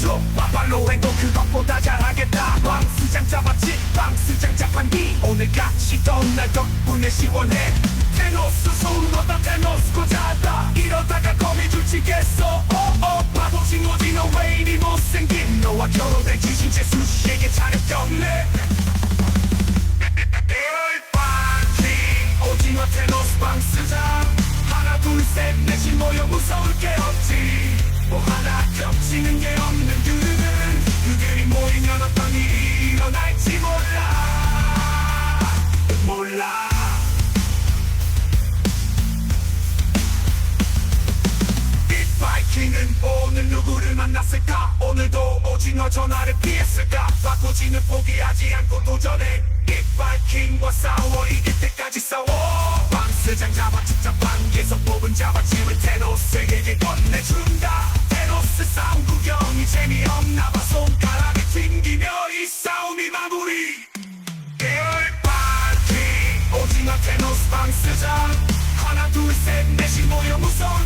줘 바발로 해도 그것보다 잘하겠다 방수장 잡았지 방수장 자판기 오늘같이 던날 덕분에 시원해 테노스 얻다 테노스 고자다 이러다가 거미 줄치겠어 어어 바보 신호지 너왜 이리 못생긴 너와 지신제 수시에게 차력 경례 일반지 오징어 테노스 방스장 하나 둘셋 넷이 모여 무서울 게 없지 뭐 하나 겹치는 게 없는 그들은 그들이 모이면 어떤 일이 일어날지 몰라. 몰라. 빅바이킹은 오늘 누구를 만났을까? 오늘도 오징어 전화를 피했을까? 바꾸지는 포기하지 않고 도전해. 빅바이킹과 싸워 이길 때까지 싸워. 방스장 잡아 직접 방에서 뽑은 잡아침을 테노스에게 건네준다. 테노스 싸움 구경이 재미없나 봐. 손가락이 튕기며 이 싸움이 마무리. 일반지 오징어 테노스 방스장 하나 둘셋 넷이 모여 무서울